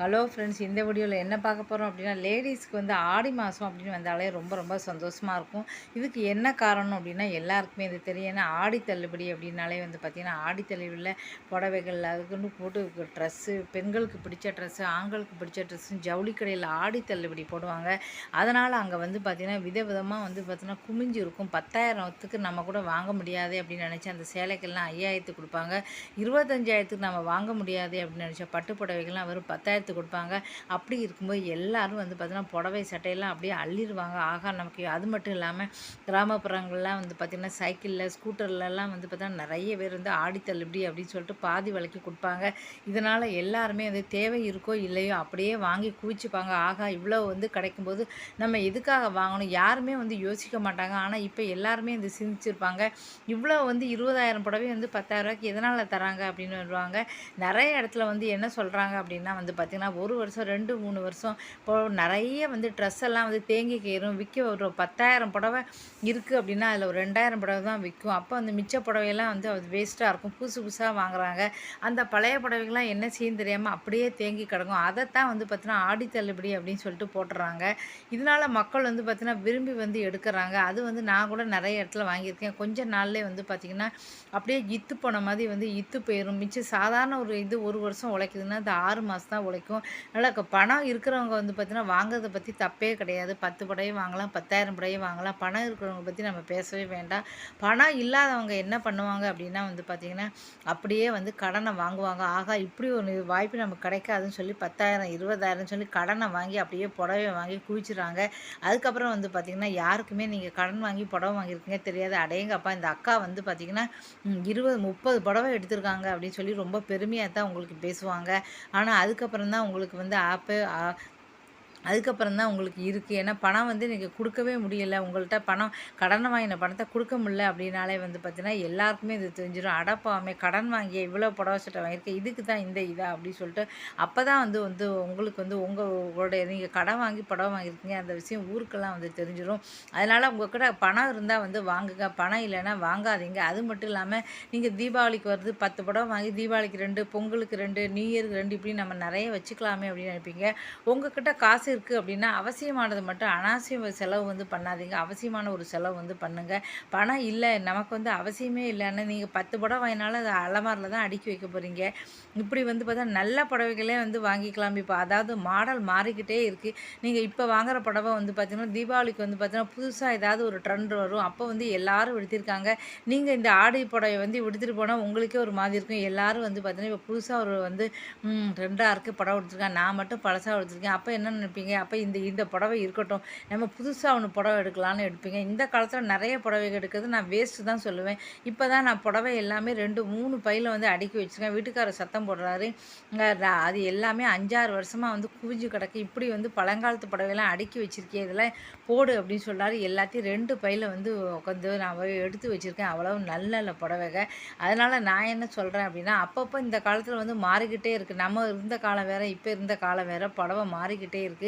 Hello friends இந்த வீடியோவில் என்ன பார்க்க போகிறோம் அப்படின்னா லேடிஸ்க்கு வந்து ஆடி மாதம் அப்படின்னு வந்தாலே ரொம்ப ரொம்ப சந்தோஷமாக இருக்கும். இதுக்கு என்ன காரணம் அப்படின்னா எல்லாருக்குமே இது தெரியும். ஏன்னா ஆடி தள்ளுபடி அப்படின்னாலே வந்து பார்த்திங்கன்னா ஆடி தள்ளுபடியில் புடவைகள் அதுக்குன்னு போட்டு ட்ரெஸ்ஸு பெண்களுக்கு பிடிச்ச ட்ரெஸ்ஸு ஆண்களுக்கு பிடிச்ச ட்ரெஸ்ஸு ஜவுளி கடையில் ஆடி தள்ளுபடி போடுவாங்க. அதனால் அங்கே வந்து பார்த்திங்கன்னா விதவிதமாக வந்து பார்த்திங்கன்னா குமிஞ்சு இருக்கும். பத்தாயிரத்துக்கு நம்ம கூட வாங்க முடியாது அப்படின்னு நினச்சி அந்த சேலைக்கெல்லாம் ஐயாயிரத்துக்கு கொடுப்பாங்க. இருபத்தஞ்சாயிரத்துக்கு நம்ம வாங்க முடியாது அப்படின்னு நினச்சா பட்டு புடவைகள்லாம் வெறும் எடுத்து கொடுப்பாங்க. அப்படி இருக்கும்போது எல்லாரும் வந்து பார்த்திங்கன்னா புடவை சட்டையெல்லாம் அப்படியே அள்ளிடுவாங்க. ஆகா நமக்கு அது மட்டும் இல்லாமல் கிராமப்புறங்கள்லாம் வந்து பார்த்திங்கன்னா சைக்கிளில் ஸ்கூட்டர்லலாம் வந்து பார்த்தீங்கன்னா நிறைய பேர் வந்து ஆடித்தள்ளுபடி அப்படின்னு சொல்லிட்டு பாதி விலைக்கு கொடுப்பாங்க. இதனால் எல்லாருமே வந்து தேவை இருக்கோ இல்லையோ அப்படியே வாங்கி குவிச்சுப்பாங்க. ஆகா இவ்வளோ வந்து கிடைக்கும்போது நம்ம எதுக்காக வாங்கணும்? யாருமே வந்து யோசிக்க மாட்டாங்க. ஆனால் இப்போ எல்லாருமே வந்து சிந்திச்சிருப்பாங்க. இவ்வளோ வந்து இருபதாயிரம் புடவை வந்து பத்தாயிரரூவாய்க்கு எதனால் தராங்க அப்படின்னு வருவாங்க. நிறைய இடத்துல வந்து என்ன சொல்கிறாங்க அப்படின்னா வந்து பார்த்திங்கன்னா ஒரு வருஷம் ரெண்டு மூணு வருஷம் இப்போ நிறைய வந்து ட்ரெஸ் எல்லாம் வந்து தேங்கி கயிறும் விற்க ஒரு பத்தாயிரம் புடவை இருக்குது அப்படின்னா அதில் ஒரு ரெண்டாயிரம் புடவை தான் விற்கும். அப்போ அந்த மிச்ச புடவையெல்லாம் வந்து அது வேஸ்ட்டாக இருக்கும். புதுசு புதுசாக வாங்குறாங்க. அந்த பழைய புடவைகள்லாம் என்ன செய்யும் தெரியாமல் அப்படியே தேங்கி கிடக்கும். அதைத்தான் வந்து பார்த்தீங்கன்னா ஆடி தள்ளுபடி அப்படின்னு சொல்லிட்டு போட்டுறாங்க. இதனால் மக்கள் வந்து பார்த்திங்கன்னா விரும்பி வந்து எடுக்கிறாங்க. அது வந்து நான் கூட நிறைய இடத்துல வாங்கியிருக்கேன். கொஞ்ச நாள்லேயே வந்து பார்த்திங்கன்னா அப்படியே இத்து போன மாதிரி வந்து இத்து போயிடும் மிச்சம் சாதாரண ஒரு இது ஒரு வருஷம் உழைக்குதுன்னா அது ஆறு மாதம் தான் உழைக்கும். நல்லா க- பணம் இருக்கிறவங்க வந்து பார்த்தீங்கன்னா வாங்குறதை பற்றி தப்பே கிடையாது. பத்து புடவை வாங்கலாம் பத்தாயிரம் புடவை வாங்கலாம். பணம் இருக்கிறவங்க பற்றி நம்ம பேசவே வேண்டாம். பணம் இல்லாதவங்க என்ன பண்ணுவாங்க அப்படின்னா வந்து பார்த்திங்கன்னா அப்படியே வந்து கடனை வாங்குவாங்க. ஆகா இப்படி ஒரு வாய்ப்பு நமக்கு கிடைக்காதுன்னு சொல்லி பத்தாயிரம் இருபதாயிரம் சொல்லி கடனை வாங்கி அப்படியே புடவை வாங்கி குவிச்சிடுறாங்க. அதுக்கப்புறம் வந்து பார்த்திங்கன்னா யாருக்குமே நீங்கள் கடன் வாங்கி புடவை வாங்கியிருக்கீங்க தெரியாது. அடையங்கப்பா இந்த அக்கா வந்து பார்த்திங்கன்னா இருபது முப்பது புடவை எடுத்திருக்காங்க அப்படின்னு சொல்லி ரொம்ப பெருமையாக தான் உங்களுக்கு பேசுவாங்க. ஆனால் அதுக்கப்புறம் தான் உங்களுக்கு வந்து ஆப்பு அதுக்கப்புறம் தான் உங்களுக்கு இருக்குது ஏன்னா பணம் வந்து நீங்கள் கொடுக்கவே முடியல. உங்கள்கிட்ட பணம் கடனை வாங்கின பணத்தை கொடுக்க முடியல அப்படின்னாலே வந்து பார்த்தீங்கன்னா எல்லாருக்குமே இது தெரிஞ்சிடும் அடப்பாமே கடன் வாங்கி இவ்வளோ புடவை சட்டை வாங்கியிருக்கேன் இதுக்கு தான் இந்த இதா அப்படின்னு சொல்லிட்டு அப்போ தான் வந்து வந்து உங்களுக்கு வந்து உங்கள் உங்களுடைய நீங்கள் கடன் வாங்கி புடவை வாங்கியிருக்கீங்க அந்த விஷயம் ஊருக்கெல்லாம் வந்து தெரிஞ்சிடும் அதனால் உங்கள்கிட்ட பணம் இருந்தால் வந்து வாங்குங்க. பணம் இல்லைன்னா வாங்காதீங்க. அது மட்டும் இல்லாமல் நீங்கள் தீபாவளிக்கு வருது பத்து புடவை வாங்கி தீபாவளிக்கு ரெண்டு பொங்கலுக்கு ரெண்டு நியூ இயருக்கு ரெண்டு இப்படி நம்ம நிறைய வச்சுக்கலாமே அப்படின்னு நினைப்பீங்க. உங்ககிட்ட காசு இருக்குது அப்படின்னா அவசியமானது மட்டும் அனாவசிய செலவு வந்து பண்ணாதீங்க. அவசியமான ஒரு செலவு வந்து பண்ணுங்கள் பணம் இல்லை நமக்கு வந்து அவசியமே இல்லைன்னு நீங்கள் பத்து புடவை வாங்கினாலும் அது அலமாரில் தான் அடுக்கி வைக்க போகிறீங்க இப்படி வந்து பார்த்தா நல்ல புடவைகளே வந்து வாங்கிக்கலாம். இப்போ அதாவது மாடல் மாறிக்கிட்டே இருக்குது நீங்கள் இப்போ வாங்குற புடவை வந்து பார்த்தீங்கன்னா தீபாவளிக்கு வந்து பார்த்தீங்கன்னா புதுசாக ஏதாவது ஒரு ட்ரெண்ட் வரும். அப்போ வந்து எல்லோரும் விடுத்திருக்காங்க. நீங்கள் இந்த ஆடை புடவை வந்து விடுத்துட்டு போனால் உங்களுக்கே ஒரு மாதிரி இருக்கும். எல்லாரும் வந்து பார்த்தீங்கன்னா இப்போ புதுசாக ஒரு வந்து ட்ரெண்டாக இருக்குது புடவை எடுத்துருக்கேன் நான் மட்டும் பழசாக எடுத்திருக்கேன் அப்போ என்ன நினைப்பீங்க? அப்போ இந்த இந்த புடவை இருக்கட்டும். நம்ம புதுசாக ஒன்று புடவை எடுக்கலான்னு எடுப்பீங்க. இந்த காலத்தில் நிறைய புடவைகள் எடுக்கிறது நான் வேஸ்ட்டு தான் சொல்லுவேன். இப்போ தான் நான் புடவை எல்லாமே ரெண்டு மூணு பையில் வந்து அடுக்கி வச்சுருக்கேன். வீட்டுக்காரர் சத்தம் போடுறாரு. அது எல்லாமே அஞ்சாறு வருஷமாக வந்து குவிஞ்சு கிடக்கு. இப்படி வந்து பழங்காலத்து புடவையெல்லாம் அடுக்கி வச்சுருக்கேன் இதெல்லாம் போடு அப்படின்னு சொல்கிறாரு எல்லாத்தையும் ரெண்டு பையில் வந்து உட்காந்து நான் எடுத்து வச்சுருக்கேன். அவ்வளவு நல்ல நல்ல புடவைக அதனால் நான் என்ன சொல்கிறேன் அப்படின்னா அப்பப்போ இந்த காலத்தில் வந்து மாறிக்கிட்டே இருக்குது நம்ம இருந்த காலம் வேறு இப்போ இருந்த காலம் வேறு புடவை மாறிக்கிட்டே இருக்குது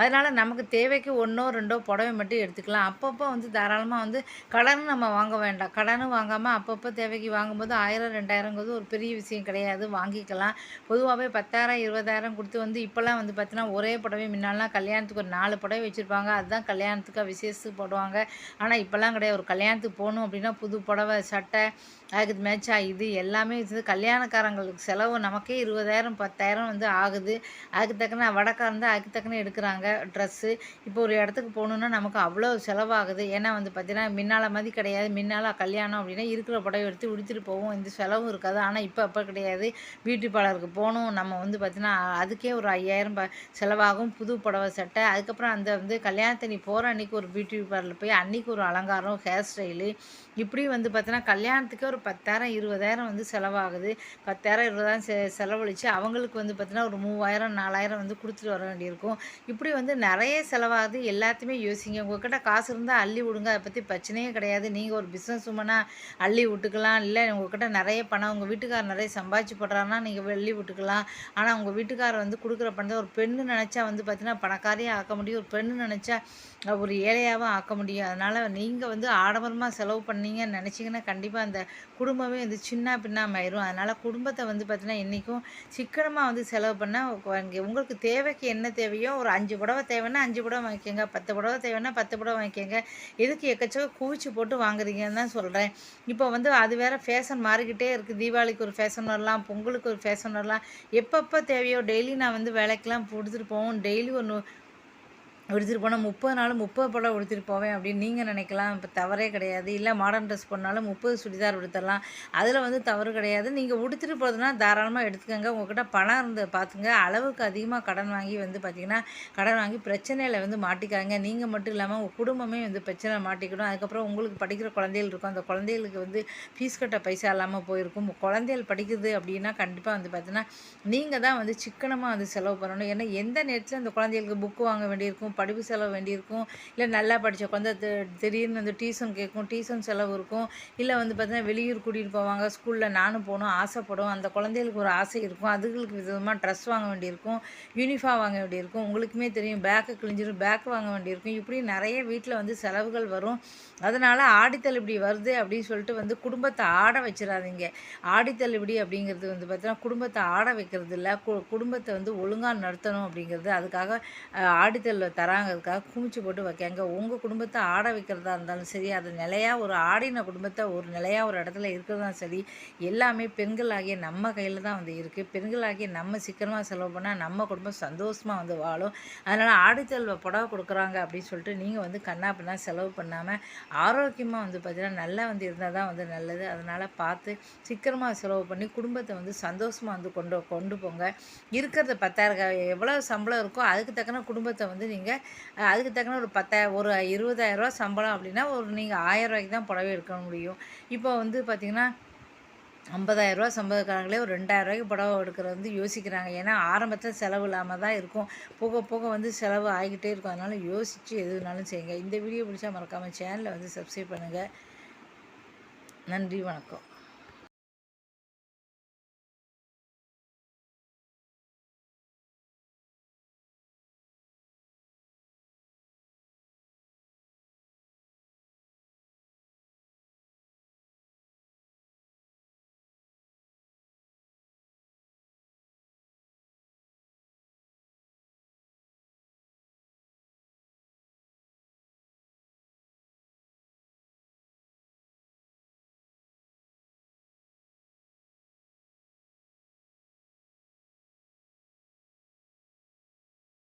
அதனால் நமக்கு தேவைக்கு ஒன்றோ ரெண்டோ புடவை மட்டும் எடுத்துக்கலாம். அப்பப்போ வந்து தாராளமாக வந்து கடன் நம்ம வாங்க வேண்டாம். கடனும் வாங்காமல் அப்பப்போ தேவைக்கு வாங்கும்போது ஆயிரம் ரெண்டாயிரங்கிறது ஒரு பெரிய விஷயம் கிடையாது. வாங்கிக்கலாம். பொதுவாகவே பத்தாயிரம் இருபதாயிரம் கொடுத்து வந்து இப்போல்லாம் வந்து பார்த்தீங்கன்னா ஒரே புடவை முன்னாலாம் கல்யாணத்துக்கு ஒரு நாலு புடவை வச்சுருப்பாங்க. அதுதான் கல்யாணத்துக்கு விசேஷத்துக்கு போடுவாங்க. ஆனால் இப்போல்லாம் கிடையாது. ஒரு கல்யாணத்துக்கு போகணும் அப்படின்னா புது புடவை சட்டை அதுக்கு மேட்சா இது எல்லாமே வச்சு கல்யாணக்காரங்களுக்கு செலவு நமக்கே இருபதாயிரம் பத்தாயிரம் வந்து ஆகுது. அதுக்கு தக்கன வடக்காரன் தான் அதுக்கு தக்கன எடுக்கிறாங்க. ட்ரெஸ்ஸு இப்போ ஒரு இடத்துக்கு போகணுன்னா நமக்கு அவ்வளோ செலவாகுது. ஏன்னா வந்து பார்த்திங்கன்னா முன்னால் மாதிரி கிடையாது. முன்னால் கல்யாணம் அப்படின்னா இருக்கிற புடவை எடுத்து உடுத்திட்டு போவோம். இந்த செலவும் இருக்காது. ஆனால் இப்போ அப்போ கிடையாது. பியூட்டி பார்லருக்கு போகணும். நம்ம வந்து பார்த்திங்கன்னா அதுக்கே ஒரு ஐயாயிரம் ப- செலவாகும். புது புடவை சட்டை. அதுக்கப்புறம் அந்த வந்து கல்யாணத்தை நீ போகிற அன்னைக்கு ஒரு பியூட்டி பார்லர் போய் அன்றைக்கி ஒரு அலங்காரம் ஹேர் ஸ்டைலு இப்படி வந்து பார்த்தீங்கன்னா கல்யாணத்துக்கே ஒரு பத்தாயிரம் இருபதாயிரம் வந்து செலவாகுது. பத்தாயிரம் இருபதாயிரம் செ செலவழித்து அவங்களுக்கு வந்து பார்த்திங்கன்னா ஒரு மூவாயிரம் நாலாயிரம் வந்து கொடுத்துட்டு வர வேண்டியிருக்கும். இப்படி வந்து நிறைய செலவாகுது. எல்லாத்தையுமே யோசிங்க. உங்கள்கிட்ட காசு இருந்தால் அள்ளி விடுங்க. அதை பற்றி பிரச்சனையே கிடையாது. நீங்கள் ஒரு பிஸ்னஸ் உமனாக அள்ளி விட்டுக்கலாம். இல்லை உங்கள்கிட்ட நிறைய பணம் உங்கள் வீட்டுக்காரர் நிறைய சம்பாதிச்சு போடுறாருன்னா நீங்கள் வெள்ளி விட்டுக்கலாம். ஆனால் உங்கள் வீட்டுக்காரர் வந்து கொடுக்குற பணத்தை ஒரு பெண்ணு நினச்சா வந்து பார்த்தீங்கன்னா பணக்காரியாக ஆக்க முடியும். ஒரு பெண்ணு நினச்சா ஒரு ஏழையாகவும் ஆக்க முடியும். அதனால் நீங்கள் வந்து ஆடம்பரமாக செலவு பண்ணீங்கன்னு நினச்சிங்கன்னா கண்டிப்பாக அந்த குடும்பமே வந்து சின்ன பின்னாமாயிரும். அதனால் குடும்பத்தை வந்து பார்த்திங்கன்னா என்றைக்கும் சிக்கனமாக வந்து செலவு பண்ணால் உங்களுக்கு தேவைக்கு என்ன தேவையோ ஒரு அஞ்சு புடவை தேவைன்னா அஞ்சு புடவை வாங்கிக்கோங்க பத்து புடவை தேவைன்னா பத்து புடவை வாங்கிக்கோங்க. எதுக்கு எக்கச்சக்க குவிச்சு போட்டு வாங்குறீங்கன்னு தான் சொல்கிறேன் இப்போ வந்து அது வேறு ஃபேஷன் மாறிக்கிட்டே இருக்குது தீபாவளிக்கு ஒரு ஃபேஷன் வரலாம் பொங்கலுக்கு ஒரு ஃபேஷன் வரலாம். எப்பப்போ தேவையோ டெய்லி நான் வந்து வேலைக்கெலாம் கொடுத்துட்டு போவோம். டெய்லி ஒன்று உடுத்திட்டு போனால் முப்பது நாளும் முப்பது படம் உடுத்திட்டு போவேன் அப்படின்னு நீங்கள் நினைக்கலாம். இப்போ தவறே கிடையாது. இல்லை மாடர்ன் ட்ரெஸ் பண்ணாலும் முப்பது சுடிதார் எடுத்துடலாம் அதில் வந்து தவறு கிடையாது. நீங்கள் உடுத்திட்டு போகிறதுனா தாராளமாக எடுத்துக்கோங்க. உங்கள்கிட்ட பணம் இருந்து பார்த்துங்க அளவுக்கு அதிகமாக கடன் வாங்கி வந்து பார்த்திங்கன்னா கடன் வாங்கி பிரச்சனையில் வந்து மாட்டிக்காங்க நீங்கள் மட்டும் இல்லாமல் உங்கள் குடும்பமே வந்து பிரச்சனை மாட்டிக்கணும் அதுக்கப்புறம் உங்களுக்கு படிக்கிற குழந்தைகள் இருக்கும். அந்த குழந்தைகளுக்கு வந்து ஃபீஸ் கட்ட பைசா இல்லாமல் போயிருக்கும். குழந்தைகள் படிக்குது அப்படின்னா கண்டிப்பாக வந்து பார்த்தீங்கன்னா நீங்கள் தான் வந்து சிக்கனமாக வந்து செலவு பண்ணணும். ஏன்னா எந்த நேரத்தில் அந்த குழந்தைகளுக்கு புக்கு வாங்க வேண்டியிருக்கும்? படிப்பு செலவு வேண்டியிருக்கும். இல்லை நல்லா படித்த குழந்தை திடீர்னு வந்து டியூஷன் கேட்கும் டியூஷன் செலவு இருக்கும். இல்லை வந்து பார்த்தீங்கன்னா வெளியூர் கூட்டிகிட்டு போவாங்க ஸ்கூலில் நானும் போகணும் ஆசைப்படும். அந்த குழந்தைகளுக்கு ஒரு ஆசை இருக்கும். அதுகளுக்கு விதமாக ட்ரெஸ் வாங்க வேண்டியிருக்கும். யூனிஃபார்ம் வாங்க வேண்டியிருக்கும். உங்களுக்குமே தெரியும் பேக்கு கிழிஞ்சிடும் பேக் வாங்க வேண்டியிருக்கும். இப்படி நிறைய வீட்டில் வந்து செலவுகள் வரும். அதனால் ஆடித்தள்ளுபடி வருது அப்படின்னு சொல்லிட்டு வந்து குடும்பத்தை ஆட வச்சிடாதீங்க. ஆடித்தள்ளுபடி அப்படிங்கிறது வந்து பார்த்தீங்கன்னா குடும்பத்தை ஆட வைக்கிறது இல்லை குடும்பத்தை வந்து ஒழுங்காக நடத்தணும் அப்படிங்கிறது. அதுக்காக ஆடித்தள்ளு வராங்கிறதுக்காக குமிச்சு போட்டு வைக்காங்க உங்கள் குடும்பத்தை ஆட வைக்கிறதா இருந்தாலும் சரி அது நிலையாக ஒரு ஆடின குடும்பத்தை ஒரு நிலையாக ஒரு இடத்துல இருக்கிறதா சரி எல்லாமே பெண்களாகிய நம்ம கையில் தான் வந்து இருக்குது பெண்களாகிய நம்ம சிக்கனமாக செலவு பண்ணால் நம்ம குடும்பம் சந்தோஷமாக வந்து வாழும். அதனால் ஆடித்தல்வை புடவை கொடுக்குறாங்க அப்படின்னு சொல்லிட்டு நீங்கள் வந்து கண்ணா பின்னா செலவு பண்ணாமல் ஆரோக்கியமாக வந்து பார்த்திங்கன்னா நல்லா வந்து இருந்தால் தான் வந்து நல்லது. அதனால் பார்த்து சிக்கனமாக செலவு பண்ணி குடும்பத்தை வந்து சந்தோஷமாக வந்து கொண்டு கொண்டு போங்க. இருக்கிறத பத்தாயிரம் எவ்வளோ சம்பளம் இருக்கோ அதுக்கு தக்கன குடும்பத்தை வந்து நீங்கள் அதுக்கு தக்கன ஒரு பத்தாயிரம் ஒரு இருபதாயிரரூவா சம்பளம் அப்படின்னா ஒரு நீங்கள் ஆயிரரூவாய்க்கு தான் புடவை எடுக்க முடியும். இப்போ வந்து பார்த்திங்கன்னா ஐம்பதாயிரரூவா சம்பளக்காரங்களே ஒரு ரெண்டாயிரரூவாய்க்கு புடவை எடுக்கிறது வந்து யோசிக்கிறாங்க. ஏன்னா ஆரம்பத்தில் செலவு இல்லாமல் தான் இருக்கும். போக போக வந்து செலவு ஆகிக்கிட்டே இருக்கும். அதனால் யோசித்து எதுனாலும் செய்யுங்க. இந்த வீடியோ பிடிச்சா மறக்காமல் சேனலை வந்து சப்ஸ்கிரைப் பண்ணுங்கள் நன்றி வணக்கம்.